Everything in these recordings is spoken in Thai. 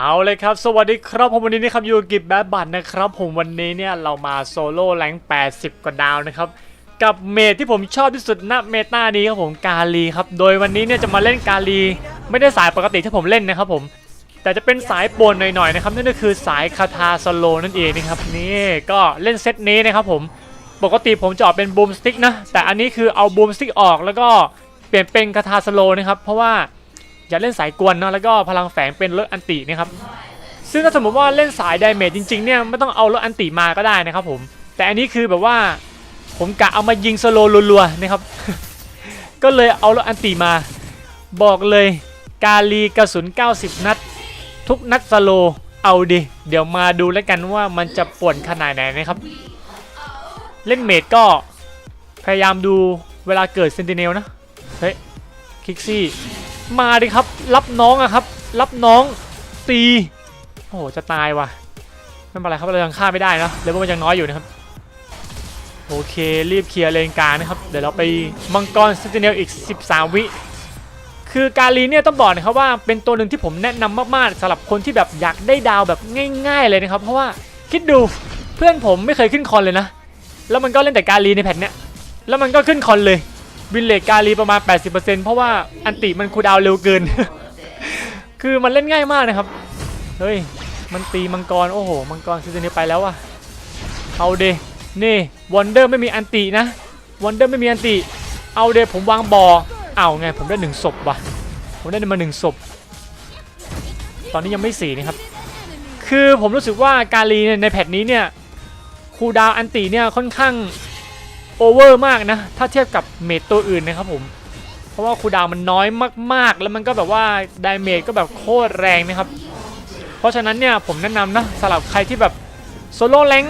เอาเลยครับ สวัสดีครับผมวันนี้นะครับอยู่กิบแบดบัตนะครับผมวันนี้เนี่ยเรามาโซโล่แรง80 กว่าดาวนะครับ กับเมทที่ผมชอบที่สุดณเมตานี้ครับผมกาลีครับ โดยวันนี้เนี่ยจะมาเล่นกาลี ไม่ได้สายปกติที่ผมเล่นนะครับผม แต่จะเป็นสายปนหน่อยๆนะครับนั่นก็คือสายคาทาสโลนั่นเองนะครับนี่ก็เล่นเซตนี้นะครับผมปกติผมจะออกเป็นบูมสติ๊กนะแต่อันนี้คือเอาบูมสติ๊กออกแล้วก็เปลี่ยนเป็นคาทาสโลนะครับเพราะว่า อย่าเล่นสายกวนเนาะแล้วก็พลังแฝงเป็นรถอันตินะครับซึ่งถ้าสมมติว่าเล่นสายไดเมจจริงๆเนี่ยไม่ต้องเอารถอันติมาก็ได้นะครับผมแต่อันนี้คือแบบว่าผมกะเอามายิงสโลรัวๆนะครับ ก็เลยเอารถอันติมา บอกเลยกาลีกระสุน 90 นัด ทุกนัดสโลเอาดิเดี๋ยวมาดูแล้วกันว่ามันจะป่วนขนาดไหนนะครับ เล่นเมจก็พยายามดูเวลาเกิดเซนติเนลนะ เฮ้ย คิกซี่ มาดิครับ รับน้องอะครับ รับน้องตี โอ้โห จะตายว่ะ ไม่เป็นไรครับเรายังฆ่าไม่ได้นะเลเวลมันยังน้อยอยู่นะครับ โอเค รีบเคลียร์เลนกลางนะครับ เดี๋ยวเราไปมังกรเซนติเนลอีก 13 วิคือกาลีเนี่ยต้องบอกนะครับว่าเป็นตัวหนึ่งที่ผมแนะนำมากๆสำหรับคนที่แบบอยากได้ดาวแบบง่าย ๆ เลยนะครับ เพราะว่าคิดดูเพื่อนผมไม่เคยขึ้นคอนเลยนะ แล้วมันก็เล่นแต่กาลีในแพทเนี้ยแล้วมันก็ขึ้นคอนเลย วินเลกกาลีประมาณ 80%เพราะว่าอันติมันคูดาวเร็วเกิน คือมันเล่นง่ายมากนะครับ เฮ้ย มันตีมังกร โอ้โห มังกรซีซันนี้ไปแล้วอะเอาเดนี่วันเดอร์ไม่มีอันตินะวันเดอร์ไม่มีอันติ เอาเดผมวางบอเอาไงผมได้หนึ่งศพว่ะ ผมได้มาหนึ่งศพ ตอนนี้ยังไม่สี่นะครับ คือผมรู้สึกว่ากาลีเนี่ยในแพทนี้เนี่ยคูดาวอันติเนี่ยค่อนข้าง โอเวอร์มากนะ ถ้าเทียบกับเมจตัวอื่นนะครับผม เพราะว่าคูดาวมันน้อยมากๆ แล้วมันก็แบบว่าไดเมจก็แบบโคตรแรงนะครับ เพราะฉะนั้นเนี่ยผมแนะนำนะสำหรับใครที่แบบโซโล่แรง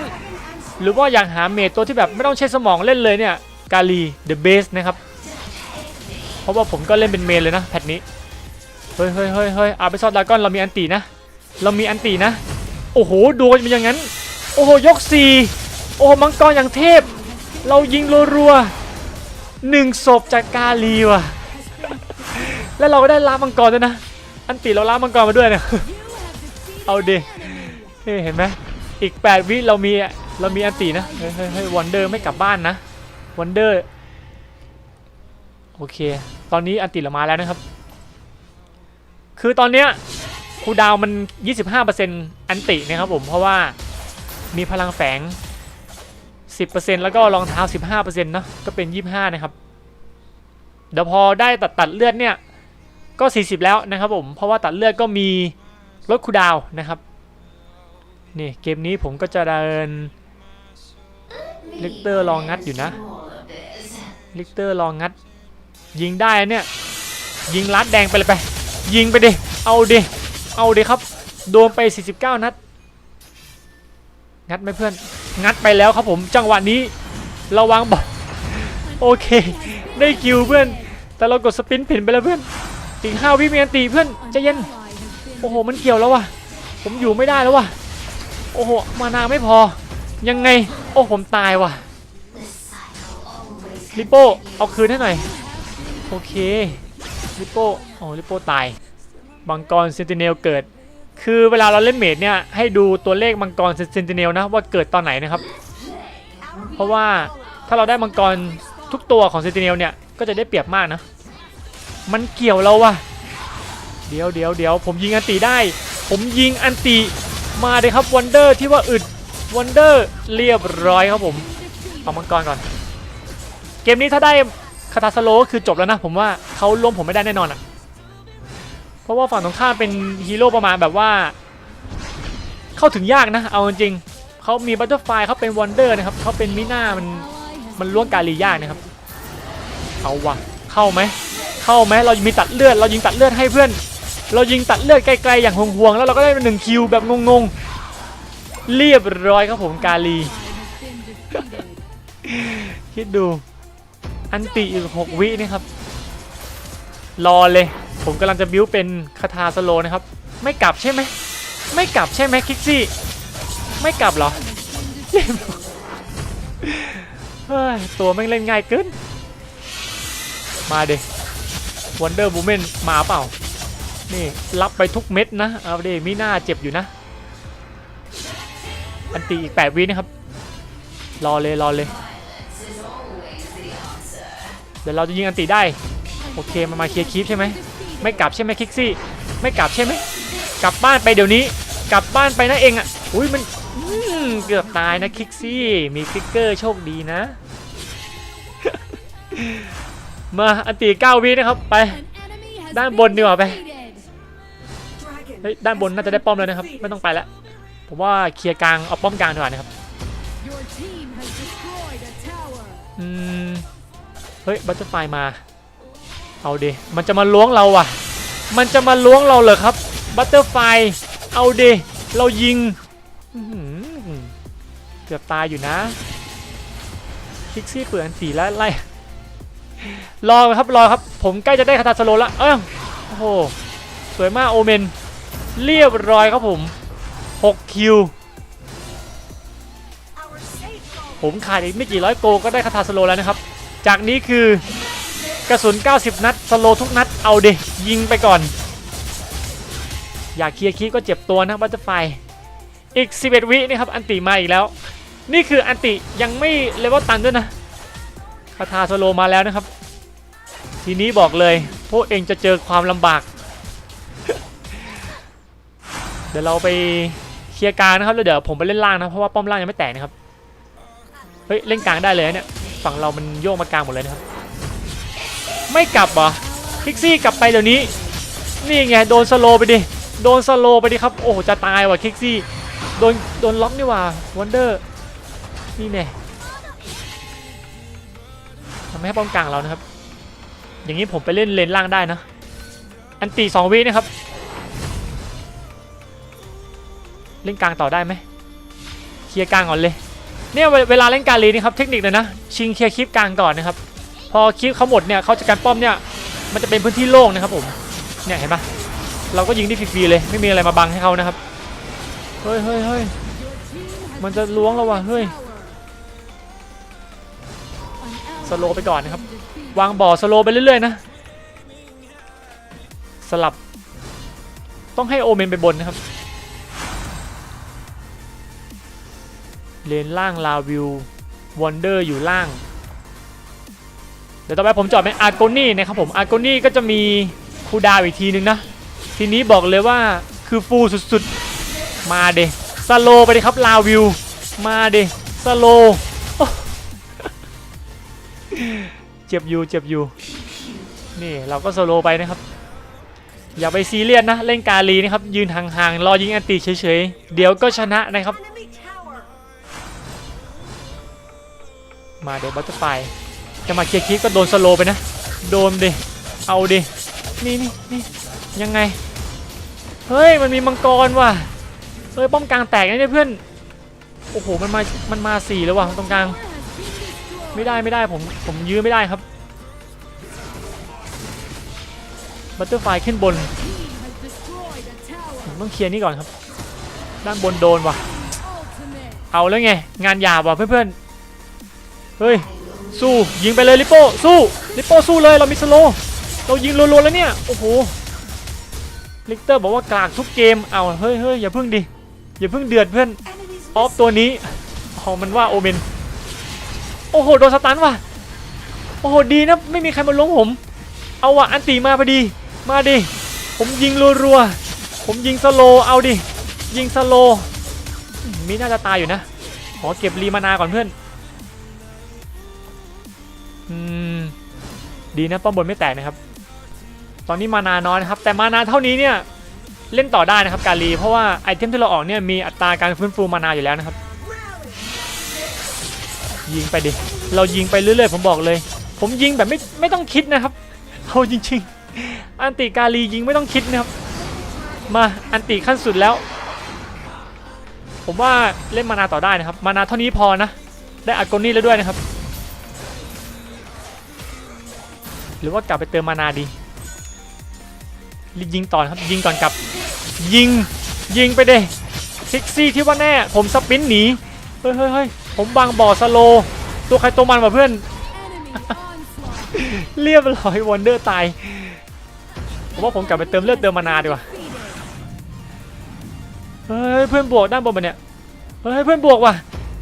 หรือว่าอยากหาเมจตัวที่แบบไม่ต้องใช้สมองเล่นเลยเนี่ยกาลีเดอะเบสนะครับ เพราะว่าผมก็เล่นเป็นเมนเลยนะแพทนี้ เฮ้ยเฮ้ยเฮ้ยเฮ้ยอาไปซอดดากอนเรามีอันตีนะ เรามีอันตีนะ โอ้โหโดนมันอย่างนั้น โอ้โหยกสี่โอ้โหมังกรอย่างเทพ เรายิงรัวๆหนึ่งศพจากกาลีว่ะ แล้วเราก็ได้ล้ามังกรด้วยนะ อันตีเราล้ามังกรมาด้วยเนี่ย เอาดิเฮ้ยเห็นไหมอีก 8 วิเรามีเรามีอันตีนะเฮ้ยเฮ้ยเฮ้ยวันเดอร์ไม่กลับบ้านนะวันเดอร์โอเค ตอนนี้อันติเรามาแล้วนะครับ คือตอนเนี้ยคูลดาวน์มัน 25%อันตินะครับผม เพราะว่ามีพลังแฝง 10%แล้วก็รองเท้า 15%เนอะก็เป็น 25 นะครับ เดี๋ยวพอได้ตัดตัดเลือดเนี่ยก็ 40 แล้วนะครับผม เพราะว่าตัดเลือดก็มีลดคูดาวนะครับ นี่เกมนี้ผมก็จะเดินลิกเตอร์ลองงัดอยู่นะลิกเตอร์ลองงัด ยิงได้เนี่ย ยิงลัดแดงไปเลยไป ยิงไปดิ เอาดิเอาดิครับ โดนไป 49 นัด งัดไหมเพื่อน งัดไปแล้วครับผมจังหวะนี้ระวังบอกโอเค ได้คิวเพื่อน แต่เรากดสปินผิดไปแล้วเพื่อนถึงห้าวิเมียนตีเพื่อนใจเย็นโอ้โหมันเกี่ยวแล้ววะผมอยู่ไม่ได้แล้ววะโอ้โหมานาไม่พอ ยังไง โอ้ผมตายวะลิโป้เอาคืนให้หน่อยโอเคลิโป้โอ้ลิโป้ตายมังกรเซนติเนลเกิด คือเวลาเราเล่นเมดเนี่ยให้ดูตัวเลขมังกรเซนติเนลนะว่าเกิดตอนไหนนะครับ เพราะว่าถ้าเราได้มังกรทุกตัวของเซนติเนลเนี่ยก็จะได้เปรียบมากนะ มันเกี่ยวเราว่ะ เดี๋ยวเดี๋ยวเดี๋ยวผมยิงอันติได้ ผมยิงอันติมาเลยครับวันเดอร์ที่ว่าอึดวันเดอร์เรียบร้อยครับผมเอามังกรก่อน เกมนี้ถ้าได้คาตาสโลก็คือจบแล้วนะ ผมว่าเขาล้มผมไม่ได้แน่นอนอะ่ะ เพราะว่าฝั่งตรงข้ามเป็นฮีโร่ประมาณแบบว่า เข้าถึงยากนะ เอาจริงเขามีบัตเตอร์ไฟเขาเป็นวันเดอร์นะครับเขาเป็นมิน่ามันมันล่วงกาลียากนะครับเอาวะเข้าไหมเข้าไหมเรามีตัดเลือด เรายิงตัดเลือดให้เพื่อน เรายิงตัดเลือดไกลๆอย่างห่วงๆแล้วเราก็ได้หนึ่งคิวแบบงงๆเรียบร้อยครับผมกาลีคิดดู อันติอีกหกวินี่ครับ รอเลย ผมกำลังจะบิ้วเป็นคาถาสโลนะครับ ไม่กลับใช่ไหมไม่กลับใช่ไหมคิกซี่ ไม่กลับเหรอเฮ้ยตัวแม่งเล่นง่ายเกิน มาเดวันเดอร์บูเมนมาเปล่า นี่รับไปทุกเม็ดนะ เอาเดมีหน้าเจ็บอยู่นะ อันตีอีก 8 วินะครับ รอเลยรอเลย เดี๋ยวเราจะยิงอันตีได้ โอเคมันมาเคลียร์คีปใช่ไหม ไม่กลับใช่ไหมคิกซี่ ไม่กลับใช่ไหมกลับบ้านไปเดี๋ยวนี้ กลับบ้านไปนะเองอะอุ้ยมันอืมเกือบตายนะคิกซี่มีฟิกเกอร์โชคดีนะ มาอันตี9วินะครับไป ด้านบนดีกว่าไปเฮ้ยด้านบนน่าจะได้ป้อมแล้วนะครับ ไม่ต้องไปแล้วผมว่าเคลียร์กลางเอาป้อมกลางดีกว่านะครับอืมเฮ้ยบัตเตอร์ไฟมา เอาดิมันจะมาล้วงเราว่ะ มันจะมาล้วงเราเหรอครับบัตเตอร์ไฟเอาดิเรายิงเกือบตายอยู่นะคิกซี่เปลือนสีแล้วไล่รอครับรอครับ ผมใกล้จะได้คาถาสโลแล้วเอ้าโอ้โหสวยมากโอเมน เรียบร้อยครับผม 6 คิว ผมขาดอีกไม่กี่ร้อยโกก็ได้คาถาสโลแล้วนะครับ จากนี้คือ กระสุน 90 นัด สโลทุกนัด เอาเดยิงไปก่อน อยากเคลียร์คีปก็เจ็บตัวนะบัตเตอร์ไฟอีก 11 วินะครับ อันติมาอีกแล้ว นี่คืออันติยังไม่เลเวลตันด้วยนะคาถาสโลมาแล้วนะครับ ทีนี้บอกเลย พวกเองจะเจอความลำบาก เดี๋ยวเราไปเคลียร์กลางนะครับแล้วเดี๋ยวผมไปเล่นล่างนะเพราะว่าป้อมล่างยังไม่แตกนะครับ เฮ้ย เล่นกลางได้เลยเนี่ย ฝั่งเรามันโยกมากลางหมดเลยนะครับ ไม่กลับเหรอพิกซี่กลับไปเดี๋ยวนี้ นี่ไงโดนสโลไปดิ โดนสโลไปดิครับ โอ้จะตายว่ะคิกซี่ โดนโดนล็อกนี่ว่ะวันเดอร์ นี่แน่ทำให้ป้อมกลางเรานะครับ อย่างนี้ผมไปเล่นเลนล่างได้นะ อันตีสองวินะครับ เล่นกลางต่อได้ไหมเคลียร์กลางก่อนเลย เนี่ยเวลาเล่นการลีนี่ครับเทคนิคเลยนะ ชิงเคลียร์คลิปกลางก่อนนะครับ พอคลิปเขาหมดเนี่ยเขาจะการป้อมเนี่ยมันจะเป็นพื้นที่โล่งนะครับผมเนี่ยเห็นปะเราก็ยิงได้ฟรีๆเลย ไม่มีอะไรมาบังให้เขานะครับเฮ้ยเฮ้ยเฮ้ยมันจะล้วงเราว่ะเฮ้ยสโลไปก่อนนะครับ วางบ่อสโลไปเรื่อยๆนะ สลับ ต้องให้โอเมนไปบนนะครับ เลนล่างลาวิววอนเดอร์อยู่ล่าง ดี๋ยวต่อไปผมจอดเป็นอาร์โกนี่นะครับผมอาร์โกนี่ก็จะมีคูดาวอีกทีนึงนะ ทีนี้บอกเลยว่าคือฟูลสุดๆ มาเดสโลไปเลยครับลาวิว มาเดสโลเจ็บอยู่เจ็บอยู่ นี่เราก็สโลไปนะครับ อย่าไปซีเรียสนะ เล่นกาลีนะครับ ยืนห่างๆ รอยิงแอนติเฉยๆ เดี๋ยวก็ชนะนะครับ มาเดี๋ยวบัตเตอร์ไฟ จะมาเคลียร์คลิปก็โดนสโลไปนะ โดนดิ เอาดิ นี่นี่นี่ยังไง เฮ้ย มันมีมังกรว่ะ เฮ้ย ป้อมกลางแตกนะเนี่ยเพื่อน โอ้โห มันมา มันมาสี่แล้วว่ะตรงกลาง ไม่ได้ไม่ได้ผม ผมยื้อไม่ได้ครับ บัตเตอร์ไฟขึ้นบน ผมต้องเคลียร์นี่ก่อนครับ ด้านบนโดนว่ะ เอาแล้วไง งานหยาบว่ะเพื่อนๆ เฮ้ย สู้ยิงไปเลยลิปโป้สู้ลิปโป้สู้เลยเรามีสโลเรายิงรัวๆแล้วเนี่ยโอ้โหลิกเตอร์บอกว่ากลางทุกเกมเอาเฮ้ยเฮ้ยอย่าเพิ่งดิอย่าเพิ่งเดือดเพื่อนออฟตัวนี้อ๋อมันว่าโอเมนโอ้โหโดนสตันว่ะโอ้โหดีนะไม่มีใครมาล้มผม เอาว่ะอันตีมาพอดีมาดิผมยิงรัวๆผมยิงสโลเอาดิยิงสโลมีน่าจะตายอยู่นะขอเก็บรีมานาก่อนเพื่อน ดีนะป้อมบนไม่แตกนะครับ ตอนนี้มานาน้อยนะครับ แต่มานาเท่านี้เนี่ยเล่นต่อได้นะครับการีเพราะว่าไอเทมที่เราออกเนี่ยมีอัตราการฟื้นฟูมานาอยู่แล้วนะครับ ยิงไปดิเรายิงไปเรื่อยๆผมบอกเลย ผมยิงแบบไม่ไม่ต้องคิดนะครับเอาจริงๆ อันติกาลียิงไม่ต้องคิดนะครับมาอันติขั้นสุดแล้ว ผมว่าเล่นมานาต่อได้นะครับ มานาเท่านี้พอนะ ได้อากนี่แล้วด้วยนะครับ หรือว่ากลับไปเติมมานาดียิงต่อนครับยิงก่อนกลับ ยิงยิงไปเด้พิกซี่ที่ว่าแน่ ผมสปินหนีเฮ้ยเฮ้ยเฮ้ยผมบางบ่อสโล ตัวใครตัวมันว่ะเพื่อน เรียบร้อยวอนเดอร์ตาย ผมว่าผมกลับไปเติมเลือดเติมมานาดีกว่าเฮ้ยเพื่อนบวกด้านบนปเนี่ยเฮ้ยเพื่อนบวกว่ะ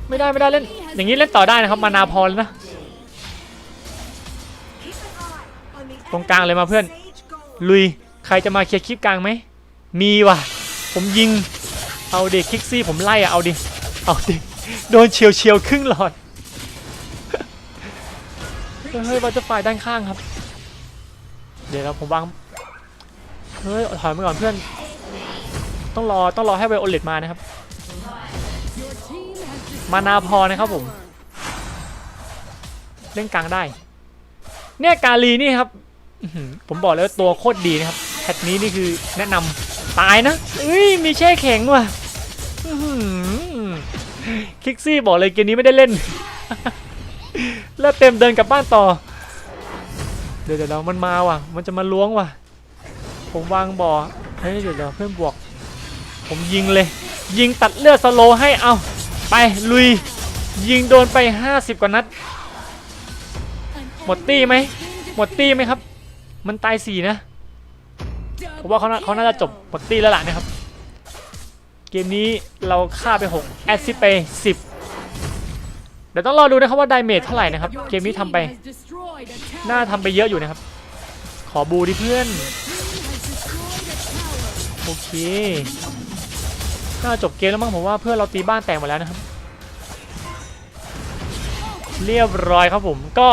ไม่ได้ไม่ได้เล่น อย่างนี้เล่นต่อได้นะครับมานาพอแล้วนะ ตรงกลางเลยมาเพื่อน ลุย ใครจะมาเคลียร์คลิปกลางไหม มีว่ะ ผมยิง เอาดิคิกซี่ผมไล่อะเอาดิ เอาดิ โดนเฉียวเฉียวครึ่งหลอด เฮ้ยบัตเตอร์ไฟด้านข้างครับ เดี๋ยวเราผมวาง เฮ้ยถอยมาก่อนเพื่อน ต้องรอต้องรอให้ไวโอเลตมานะครับ มานาพอนะครับผม เล่นกลางได้ เนี่ยกาลีนี่ครับ ผมบอกเลยว่าตัวโคตรดีนะครับแพทนี้นี่คือแนะนำตายนะเอ้ยมีแช่แข็งว่ะคิกซี่บอกเลยเกมนี้ไม่ได้เล่น แล้วเต็มเดินกลับบ้านต่อ เดี๋ยวเดี๋ยวมันมาว่ะ มันจะมาล้วงว่ะ ผมวางบ่อเฮ้ยเดี๋ยวเดี๋ยวเพื่อนบวก ผมยิงเลย ยิงตัดเลือดสโลให้เอาไปลุย ยิงโดนไป 50 กว่านัด หมดตี้ไหมหมดตี้ไหมครับ มันตายสี่นะผมว่าเขาเขาน่าจะจบหมดตี้แล้วล่ะนะครับ เกมนี้เราฆ่าไป6แอสซิสไป10เดี๋ยวต้องรอดูนะครับว่าไดเมจเท่าไหร่นะครับ เกมนี้ทำไปน่าทำไปเยอะอยู่นะครับ ขอบูดิเพื่อน โอเคน่าจบเกมแล้วมั้งผมว่าเพื่อนเราตีบ้านแตกหมดแล้วนะครับ เรียบร้อยครับผมก็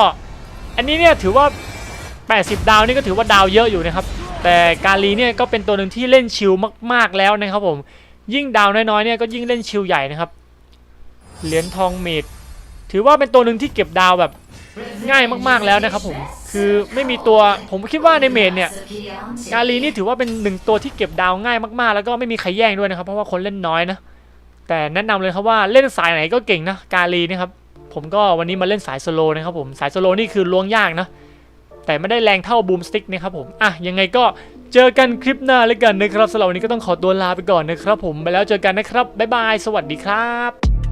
อันนี้เนี่ยถือว่า 80 ดาวนี่ก็ถือว่าดาวเยอะอยู่นะครับ แต่กาลีเนี่ยก็เป็นตัวหนึ่งที่เล่นชิลมากๆแล้วนะครับผม ยิ่งดาวน้อยๆเนี่ยก็ยิ่งเล่นชิลใหญ่นะครับ เหรียญทองเมดถือว่าเป็นตัวหนึ่งที่เก็บดาวแบบง่ายมากๆแล้วนะครับผม คือไม่มีตัวผมคิดว่าในเมดเนี่ยกาลีนี่ถือว่าเป็นหนึ่งตัวที่เก็บดาวง่ายมากๆ แล้วก็ไม่มีใครแย่งด้วยนะครับ เพราะว่าคนเล่นน้อยนะ แต่แนะนำเลยครับว่าเล่นสายไหนก็เก่งนะกาลีนี่ครับผมก็วันนี้มาเล่นสายสโลนะครับผมสายสโลนี่คือล้วงยากนะ แต่ไม่ได้แรงเท่าบูมสติ๊กนะครับผมอะยังไงก็เจอกันคลิปหน้าแล้วกันนะครับสำหรับวันนี้ก็ต้องขอตัวลาไปก่อนนะครับผมไปแล้วเจอกันนะครับบ๊ายบายสวัสดีครับ